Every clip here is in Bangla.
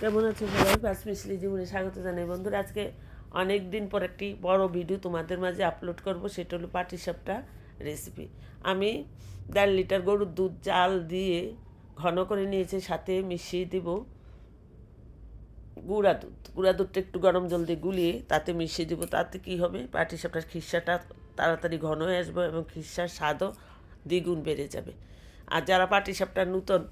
কেমন আছো সবাই? পাঁচ মিশলি জীবনে স্বাগত জানাই। বন্ধুরা, আজকে অনেক দিন পর একটি বড় ভিডিও তোমাদের মাঝে আপলোড করব। সেটা হলো পাটিসাপটা রেসিপি আমি দেড় লিটার গরুর দুধ, চাল দিয়ে ঘন করে নিয়েছি, সাথে মিশিয়ে দিব গুঁড়া দুধ। গুঁড়া দুধটা একটু গরম জল দিয়ে গুলিয়ে তাতে মিশিয়ে দিব। তাতে কি হবে? পাটিসাপটার খিসাটা তাড়াতাড়ি ঘন হয়ে আসবে এবং খিসার স্বাদও দ্বিগুণ বেড়ে যাবে। আর যারা পাটিসাপটা নূতন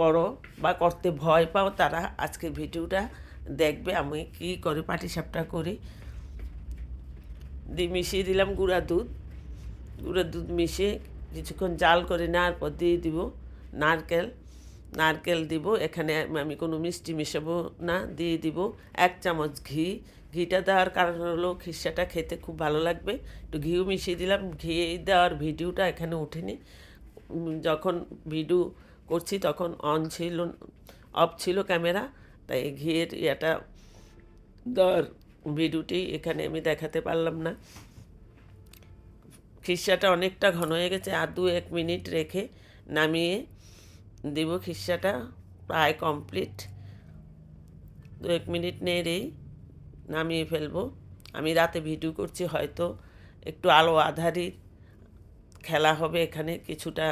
করো বা করতে ভয় পাও তারা আজকের ভিডিওটা দেখবে, আমি কী করে পাটিসাপটা করি। দিয়ে মিশিয়ে দিলাম গুঁড়া দুধ। গুঁড়া দুধ মিশিয়ে কিছুক্ষণ জাল করে নেওয়ার পর দিয়ে দিব নারকেল। নারকেল দিব, এখানে আমি কোনো মিষ্টি মেশাবো না, দিয়ে দিব এক চামচ ঘি। ঘিটা দেওয়ার কারণ হলো খিসাটা খেতে খুব ভালো লাগবে। একটু ঘিও মিশিয়ে দিলাম, ঘি দেওয়ার ভিডিওটা এখানে ওঠেনি যখন ভিডিও করছি, তখন অন ছিল অফ ছিল ক্যামেরা তাই ঘিয়ের ইয়েটা দেওয়ার ভিডিওটি এখানে আমি দেখাতে পারলাম না। খিসাটা অনেকটা ঘন হয়ে গেছে, আর দু এক মিনিট রেখে নামিয়ে দিব খিসাটা প্রায় কমপ্লিট দু এক মিনিট নেড়েই নামিয়ে ফেলব। আমি রাতে ভিডিও করছি, হয়তো একটু আলো আধারির খেলা হবে এখানে, কিছুটা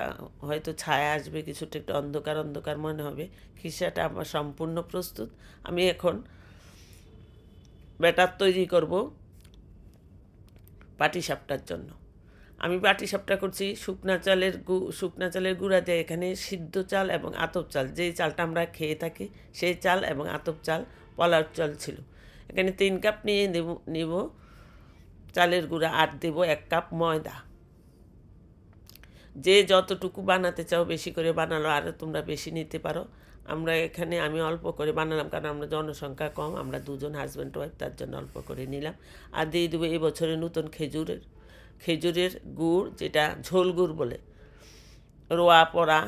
হয়তো ছায়া আসবে, কিছুটা একটু অন্ধকার অন্ধকার মনে হবে। খিসাটা আমার সম্পূর্ণ প্রস্তুত। আমি এখন ব্যাটার তৈরি করব পাটিসাপটার জন্য। আমি পাটিসাপটা করছি শুকনা চালের গু, শুকনা চালের গুঁড়া দিয়ে এখানে সিদ্ধ চাল এবং আতপ চাল, যেই চালটা আমরা খেয়ে থাকি সেই চাল এবং আতপ চাল পলার চাল ছিল। এখানে তিন কাপ নিয়ে নেব, নিব চালের গুঁড়া, আর দেব এক কাপ ময়দা। যে যতটুকু বানাতে চাও বেশি করে বানালো, আর তোমরা বেশি নিতে পারো। আমরা এখানে, আমি অল্প করে বানালাম, কারণ আমরা জনসংখ্যা কম, আমরা দুজন হাজব্যান্ড ওয়াইফ তার জন্য অল্প করে নিলাম। আর দিয়ে দেবো এই বছরে নতুন খেজুরের খেজুরের গুড়, যেটা ঝোল গুড় বলে। রোয়া পড়া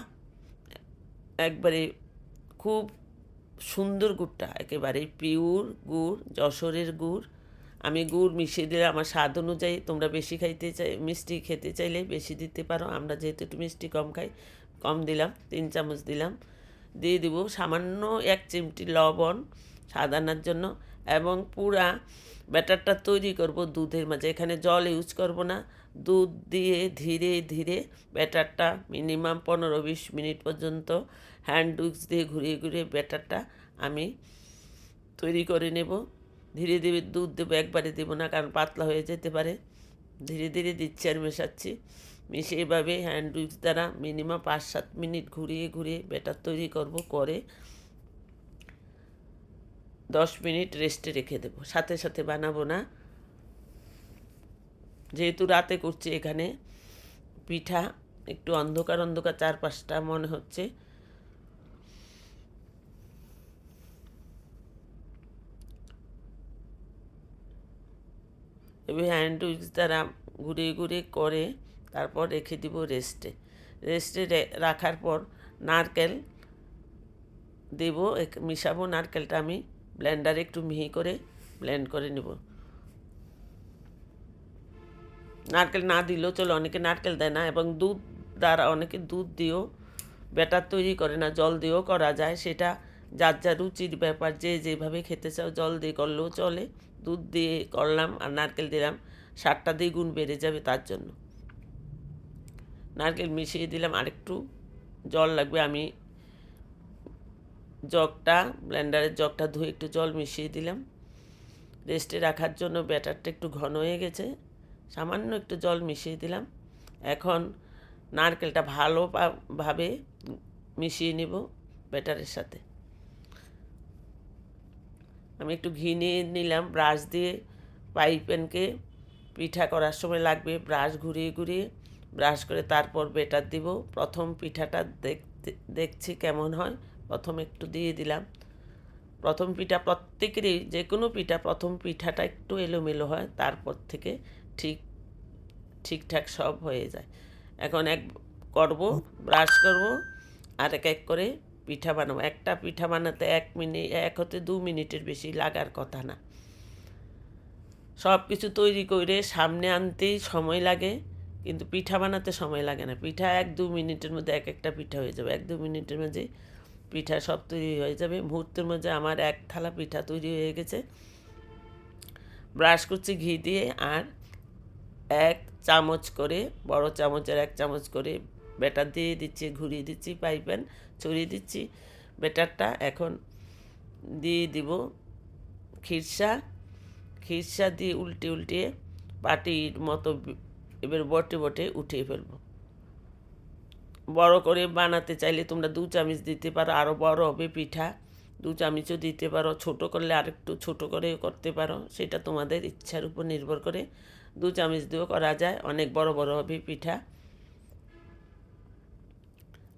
একবারে খুব সুন্দর গুড়টা, একেবারে পিওর গুড়, যশোরের গুড় আমি গুড় মিশিয়ে দিলে আমার স্বাদ অনুযায়ী তোমরা বেশি খাইতে চাই, মিষ্টি খেতে চাইলে বেশি দিতে পারো। আমরা যেহেতু একটু মিষ্টি কম খাই, কম দিলাম, তিন চামচ দিলাম। দিয়ে দিব সামান্য এক চিমটি লবণ স্বাদ আনার জন্য এবং পুরা ব্যাটারটা তৈরি করব দুধের মাঝে। এখানে জল ইউজ করব না। দুধ দিয়ে ধীরে ধীরে ব্যাটারটা মিনিমাম পনেরো বিশ মিনিট পর্যন্ত হ্যান্ড উইক্স দিয়ে ঘুরিয়ে ঘুরিয়ে ব্যাটারটা আমি তৈরি করে নেব। ধীরে ধীরে দুধ দেবো, একবারে দেবো না, কারণ পাতলা হয়ে যেতে পারে। ধীরে ধীরে দিচ্ছি আর মেশাচ্ছি। মিশিয়ে এভাবে হ্যান্ড উইক্স দ্বারা মিনিমাম পাঁচ সাত মিনিট ঘুরিয়ে ঘুরিয়ে ব্যাটার তৈরি করব, করে দশ মিনিট রেস্টে রেখে দেবো। সাথে সাথে বানাবো না। যেহেতু রাতে করছি এখানে, পিঠা একটু অন্ধকার অন্ধকার চার পাঁচটা মনে হচ্ছে। এবার হ্যান্ড উইক্স দ্বারা ঘুরে ঘুরিয়ে করে তারপর রেখে দিব রেস্টে রেস্টে রাখার পর নারকেল দেব মিশাবো নারকেলটা আমি ব্লেন্ডারে একটু মিহি করে ব্লেন্ড করে নেব। নারকেল না দিলেও চলো, অনেকে নারকেল দেয় না এবং দুধ দ্বারা অনেকে দুধ দিয়েও ব্যাটার তৈরি করে না, জল দিয়েও করা যায়। সেটা যার যার রুচির ব্যাপার, যে যেভাবে খেতে চাও জল দিয়ে করলেও চলে। দুধ দিয়ে করলাম আর নারকেল দিলাম। সারটা দিয়ে গুণ বেড়ে যাবে তার জন্য। নারকেল মিশিয়ে দিলাম, আরেকটু জল লাগবে। আমি জগটা, ব্লেন্ডারের জগটা ধুয়ে একটু জল মিশিয়ে দিলাম। রেস্টে রাখার জন্য ব্যাটারটা একটু ঘন হয়ে গেছে। সামান্য একটু জল মিশিয়ে দিলাম। এখন নারকেলটা ভালো পা- ভাবে মিশিয়ে নেব ব্যাটারের সাথে। আমি একটু ঘি নিয়ে নিলাম ব্রাশ দিয়ে পাইপেনকে পিঠা করার সময় লাগবে। ব্রাশ ঘুরিয়ে ঘুরিয়ে ব্রাশ করে তারপর বেটার দিব। প্রথম পিঠাটা দেখতে, দেখছি কেমন হয়। প্রথম একটু দিয়ে দিলাম। প্রথম পিঠা প্রত্যেকেরই যে কোনো পিঠা প্রথম পিঠাটা একটু এলোমেলো হয়, তারপর থেকে ঠিক, ঠিকঠাক সব হয়ে যায়। এখন এক করব ব্রাশ করব, আর এক এক করে পিঠা বানাবো। একটা পিঠা বানাতে এক মিনিট, এক হতে দু মিনিটের বেশি লাগার কথা না। সব কিছু তৈরি করে সামনে আনতেই সময় লাগে, কিন্তু পিঠা বানাতে সময় লাগে না। পিঠা এক দু মিনিটের মধ্যে এক একটা পিঠা হয়ে যাবে। এক দু মিনিটের মধ্যে পিঠা সব তৈরি হয়ে যাবে। মুহূর্তের মধ্যে আমার এক থালা পিঠা তৈরি হয়ে গেছে। ব্রাশ করছি ঘি দিয়ে আর এক চামচ করে, বড় চামচের এক চামচ করে ব্যাটার দিয়ে দিচ্ছি, ঘুরিয়ে দিচ্ছি, পাইপেন ছড়িয়ে দিচ্ছি। ব্যাটারটা এখন দিয়ে দিব খিরসা। খিরসা দিয়ে উল্টে উল্টে পাটির মতো এবার বটে বটে উঠিয়ে ফেলব। বড় করে বানাতে চাইলে তোমরা দু চামচ দিতে পারো আরও বড় হবে পিঠা। দু চামচও দিতে পারো, ছোট করলে আরেকটু ছোট করে করতে পারো, সেটা তোমাদের ইচ্ছার উপর নির্ভর করে। দু চামচ দিয়েও করা যায়, অনেক বড় বড় হবে পিঠা।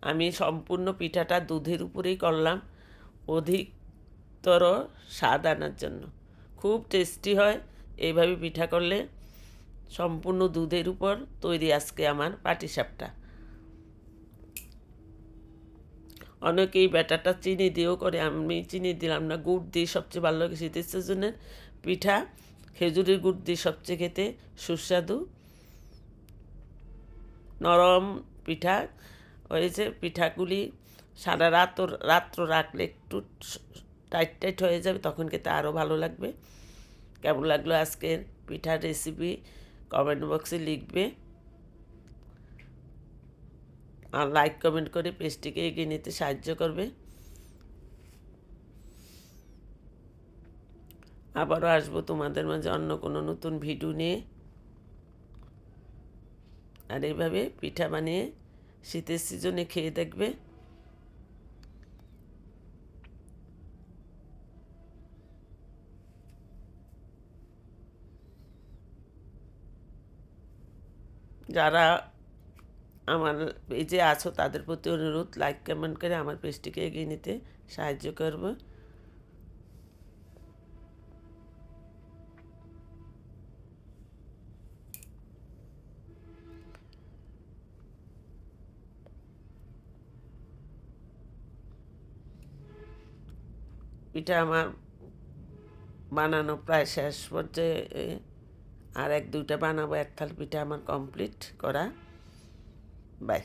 আমি সম্পূর্ণ পিঠাটা দুধের উপরেই করলাম। অধিকতর স্বাদ আনার জন্য। খুব টেস্টি হয়। এইভাবে পিঠা করলে সম্পূর্ণ দুধের উপর তৈরি আজকে আমার পাটিসাপটা। অনেকেই ব্যাটারটা চিনি দিয়েও করে। আমি চিনি দিলাম না। গুড় দিয়ে সবচেয়ে ভালো লাগে শীতের সিজনের পিঠা, খেজুরের গুড় দিয়ে সবচেয়ে খেতে সুস্বাদু। নরম পিঠা হয়েছে পিঠাগুলি সারা রাত রাত্র রাখলে একটু টাইট টাইট হয়ে যাবে, তখন খেতে আরও ভালো লাগবে। কেমন লাগল আজকের পিঠার রেসিপি কমেন্ট বক্সে লিখবে। আর লাইক কমেন্ট করে পেজটিকে এগিয়ে নিতে সাহায্য করবে। আবারও আসব তোমাদের মাঝে অন্য কোনো নতুন ভিডিও নিয়ে। আর এইভাবে পিঠা বানিয়ে শীতের সিজনে খেয়ে দেখবে। যারা আমার পেজে আছো, তাদের প্রতি অনুরোধ লাইক কমেন্ট করে আমার পেজটিকে এগিয়ে নিতে সাহায্য করবে। পিঠা আমার বানানো প্রায় শেষ পর্যায়ে আর এক দুইটা বানাবো, এক থাল পিঠা আমার কমপ্লিট করা। বাই।